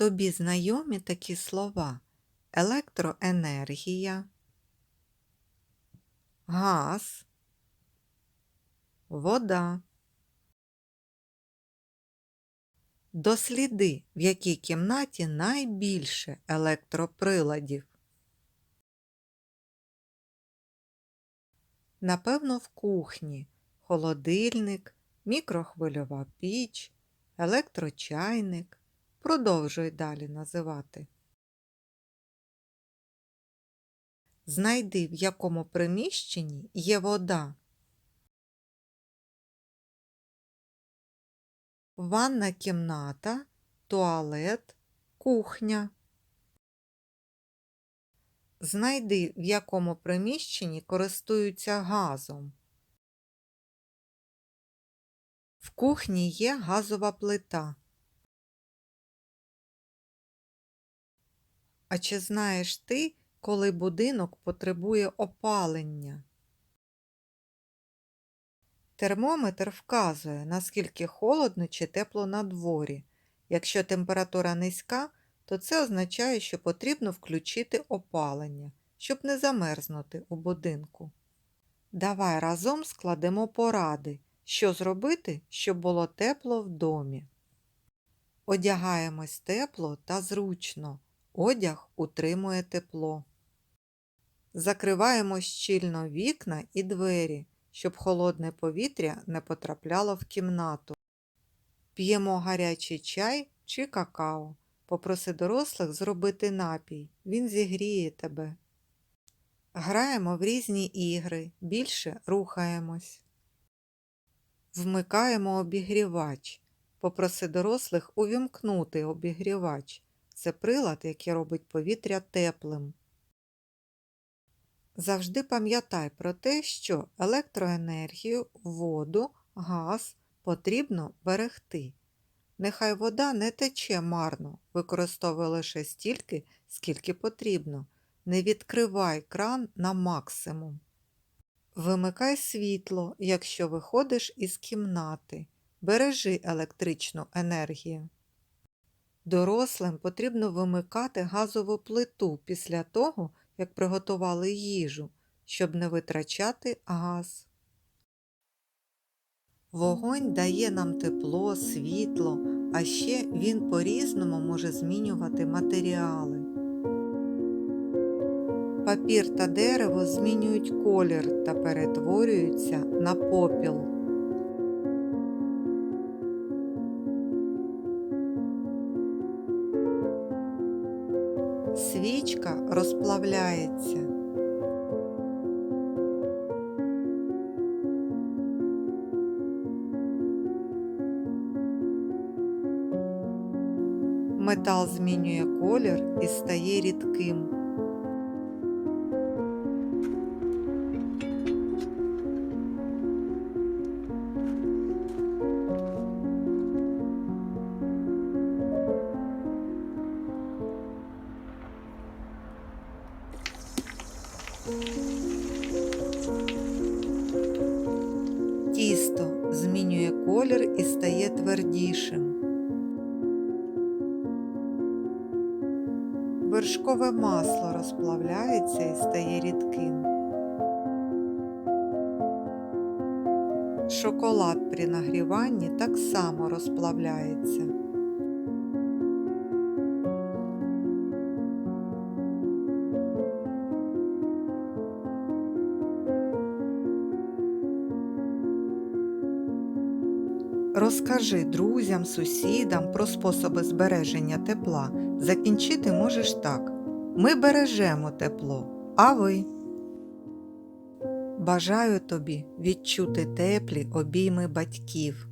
Тобі знайомі такі слова електроенергія, газ, вода. Досліди, в якій кімнаті найбільше електроприладів. Напевно, в кухні холодильник, мікрохвильова піч, електрочайник. Продовжуй далі називати. Знайди, в якому приміщенні є вода. Ванна кімната, туалет, кухня. Знайди, в якому приміщенні користуються газом. В кухні є газова плита. А чи знаєш ти, коли будинок потребує опалення? Термометр вказує, наскільки холодно чи тепло на дворі. Якщо температура низька, то це означає, що потрібно включити опалення, щоб не замерзнути у будинку. Давай разом складемо поради, що зробити, щоб було тепло в домі. Одягаємось тепло та зручно. Одяг утримує тепло. Закриваємо щільно вікна і двері, щоб холодне повітря не потрапляло в кімнату. П'ємо гарячий чай чи какао. Попроси дорослих зробити напій, він зігріє тебе. Граємо в різні ігри, більше рухаємось. Вмикаємо обігрівач. Попроси дорослих увімкнути обігрівач. Це прилад, який робить повітря теплим. Завжди пам'ятай про те, що електроенергію, воду, газ потрібно берегти. Нехай вода не тече марно, використовуй лише стільки, скільки потрібно. Не відкривай кран на максимум. Вимикай світло, якщо виходиш із кімнати. Бережи електричну енергію. Дорослим потрібно вимикати газову плиту після того, як приготували їжу, щоб не витрачати газ. Вогонь дає нам тепло, світло, а ще він по-різному може змінювати матеріали. Папір та дерево змінюють колір та перетворюються на попіл. Свічка розплавляється. Метал змінює колір і стає рідким. Колір і стає твердішим. Вершкове масло розплавляється і стає рідким. Шоколад при нагріванні так само розплавляється. Розкажи друзям, сусідам про способи збереження тепла. Закінчити можеш так. Ми бережемо тепло, а ви. Бажаю тобі відчути теплі обійми батьків.